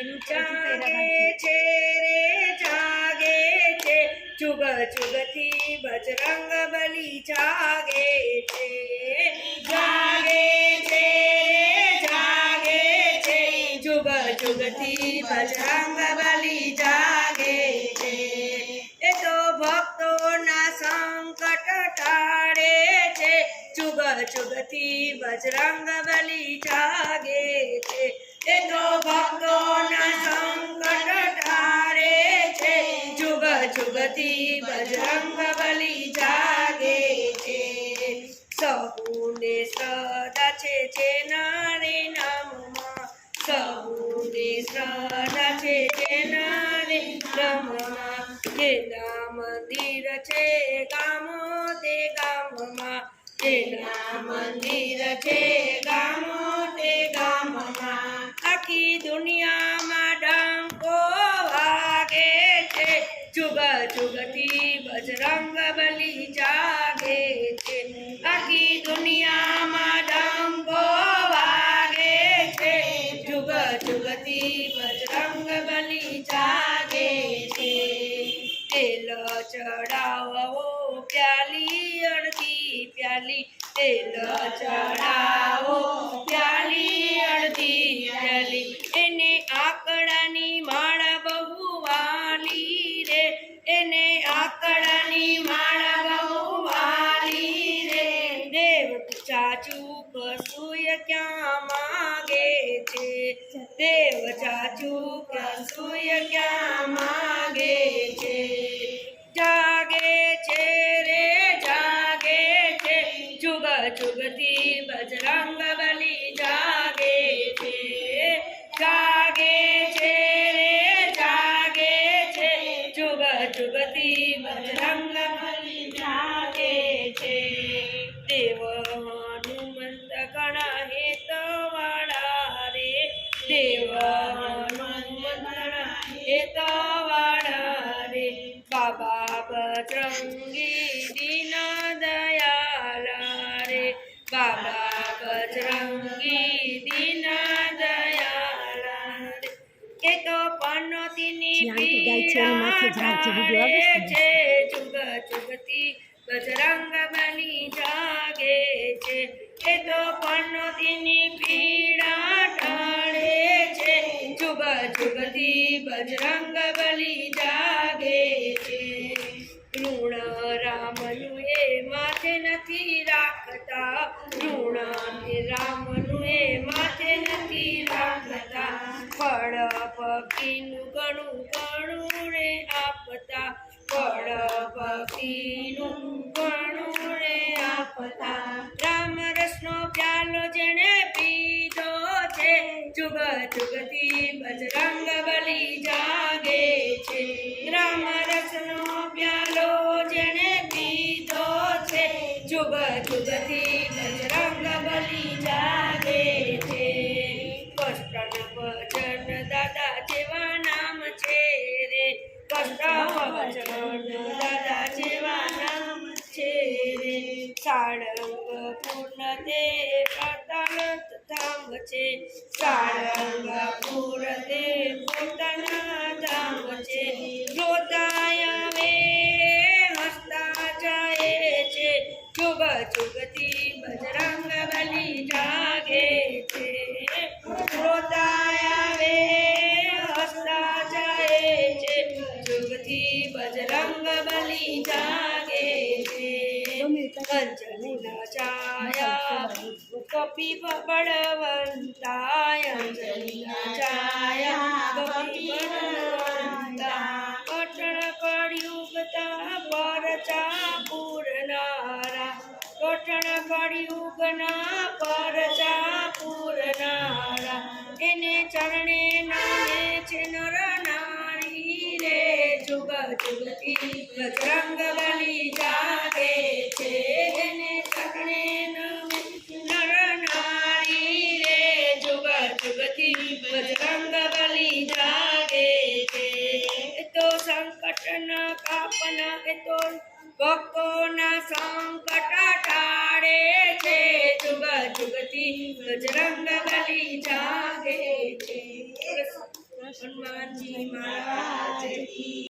એનું જાગે છે રે જાગે છે. ચુગ ચુગથી બજરંગ બલી જાગે છે. જાગે છે જાગે છે. ચુગ ચુગથી બજરંગ ચુગથી બજરંગ બલી જાગે છે. એ તો ભક્તોના સંકટ ટાળે છે. જુગ જુગથી બજરંગ બલી જાગે છે. સહુને સદા છે જે નારે નામમાં. સહુને સદા છે જે નારે નામમાં. જેના મંદિર છે ગામો તે ગામમાં. જેના મંદિર છે, ગામો તે ગામમાં. આખી દુનિયામાં ડંકો વાગે છે. જુગ જુગથી બજરંગ બલી જાગે છે. આખી દુનિયામાં ડંકો વાગે છે. જુગ જુગથી બજરંગ બલી જાગે છે. તેલ ચડાવો પ્યાલી અડધી પ્યાલી, તેલ ચડાવો પ્યાલી, અડધી પ્યાલી. એને આકડાની માળા બહુ વાલી રે. એને આકડાની માળા બહુ વાલી રે. દેવ ચાચુ કસુય ક્યાં માગે છે? દેવ ચાચુ કસુય ક્યાં માગે છે જુગથી બજરંગ બલી જાગે છે જાગે છે રે, જાગે છે. જુગ જુગથી બજરંગ બલી જાગે છે. દેવ હનુમંત ગણ હેતવાળા રે. દેવ હનુમંત ગણ હેતવાળા રે. બાબા બજરંગી દીન બાબા બજરંગી દીના દયાલ રે એ તો પનોતીની ને. છે. જુગ જુગતી બજરંગ બની જાગે છે. એ તો પનોતીની પીડા ટાળે છે જુગ જુગતી બજરંગ બલી જાગે છે ઋણ રામનું એ માથે નથી રાખતા ઋણ રામનું એ માથે નથી રાખતા ફળ પક્ષીનું ઘણું પ્યાલો જેણે પીધો છે જુગ જુગથી બજરંગ બલી જાગે છે. રામ રસનો પ્યાલો જેણે પીધો છે જુગ જુગથી सारंग पूर्ण ते प्रतानत थांबचे. सारंग पूर्ण ते पोतना અંજલિના છાયા કપી બળવંતાય અંજલિના છાયા કપી બળવંતા કઠણ કળિયુગતા પરચા પૂરનારા કઠણ કળિયુગના પરચા પૂરનારા એને ચરણે નામે છે નર નારી રે જુગ જુગથી બજરંગ બલી જાગે છે સંતો ભક્તોના સંકટ ટાળે છે જુગ જુગથી બજરંગ બલી જાગે છે. હનુમાનજી મહારાજ